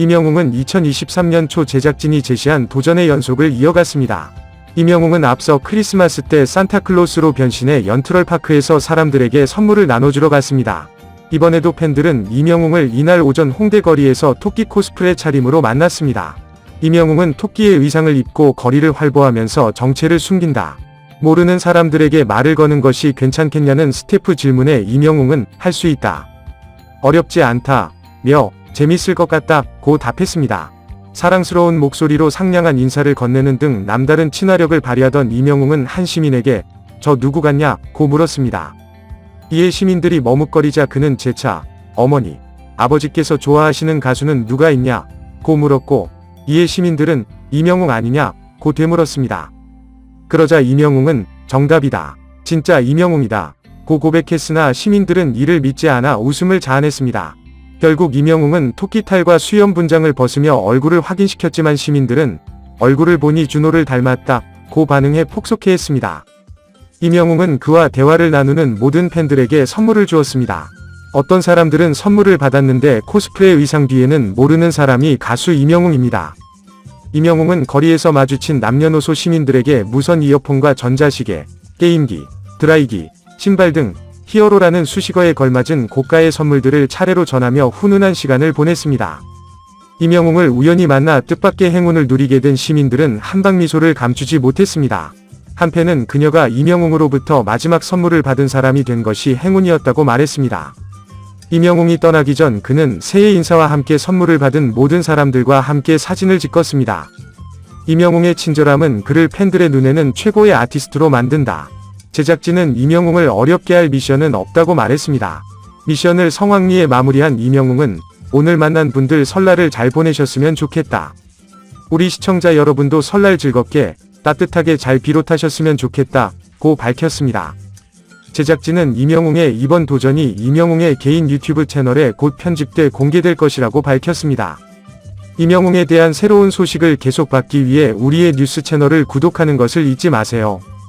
임영웅은 2023년 초 제작진이 제시한 도전의 연속을 이어갔습니다. 임영웅은 앞서 크리스마스 때 산타클로스로 변신해 연트럴 파크에서 사람들에게 선물을 나눠주러 갔습니다. 이번에도 팬들은 임영웅을 이날 오전 홍대 거리에서 토끼 코스프레 차림으로 만났습니다. 임영웅은 토끼의 의상을 입고 거리를 활보하면서 정체를 숨긴다. 모르는 사람들에게 말을 거는 것이 괜찮겠냐는 스태프 질문에 임영웅은 할 수 있다. 어렵지 않다. 며 재밌을 것 같다. 고 답했습니다. 사랑스러운 목소리로 상냥한 인사를 건네는 등 남다른 친화력을 발휘하던 임영웅은 한 시민에게 저 누구 같냐? 고 물었습니다. 이에 시민들이 머뭇거리자 그는 재차 어머니, 아버지께서 좋아하시는 가수는 누가 있냐? 고 물었고 이에 시민들은 이명웅 아니냐? 고 되물었습니다. 그러자 이명웅은 정답이다. 진짜 이명웅이다. 고 고백했으나 시민들은 이를 믿지 않아 웃음을 자아냈습니다. 결국 이명웅은 토끼탈과 수염 분장을 벗으며 얼굴을 확인시켰지만 시민들은 얼굴을 보니 준호를 닮았다. 고 반응해 폭소케했습니다. 이명웅은 그와 대화를 나누는 모든 팬들에게 선물을 주었습니다. 어떤 사람들은 선물을 받았는데 코스프레 의상 뒤에는 모르는 사람이 가수 이명웅입니다. 이명웅은 거리에서 마주친 남녀노소 시민들에게 무선 이어폰과 전자시계, 게임기, 드라이기, 신발 등 히어로라는 수식어에 걸맞은 고가의 선물들을 차례로 전하며 훈훈한 시간을 보냈습니다. 이명웅을 우연히 만나 뜻밖의 행운을 누리게 된 시민들은 한방 미소를 감추지 못했습니다. 한편은 그녀가 이명웅으로부터 마지막 선물을 받은 사람이 된 것이 행운이었다고 말했습니다. 이명웅이 떠나기 전 그는 새해 인사와 함께 선물을 받은 모든 사람들과 함께 사진을 찍었습니다. 이명웅의 친절함은 그를 팬들의 눈에는 최고의 아티스트로 만든다. 제작진은 이명웅을 어렵게 할 미션은 없다고 말했습니다. 미션을 성황리에 마무리한 이명웅은 오늘 만난 분들 설날을 잘 보내셨으면 좋겠다. 우리 시청자 여러분도 설날 즐겁게 따뜻하게 잘 비롯하셨으면 좋겠다. 고 밝혔습니다. 제작진은 이명웅의 이번 도전이 이명웅의 개인 유튜브 채널에 곧 편집돼 공개될 것이라고 밝혔습니다. 이명웅에 대한 새로운 소식을 계속 받기 위해 우리의 뉴스 채널을 구독하는 것을 잊지 마세요.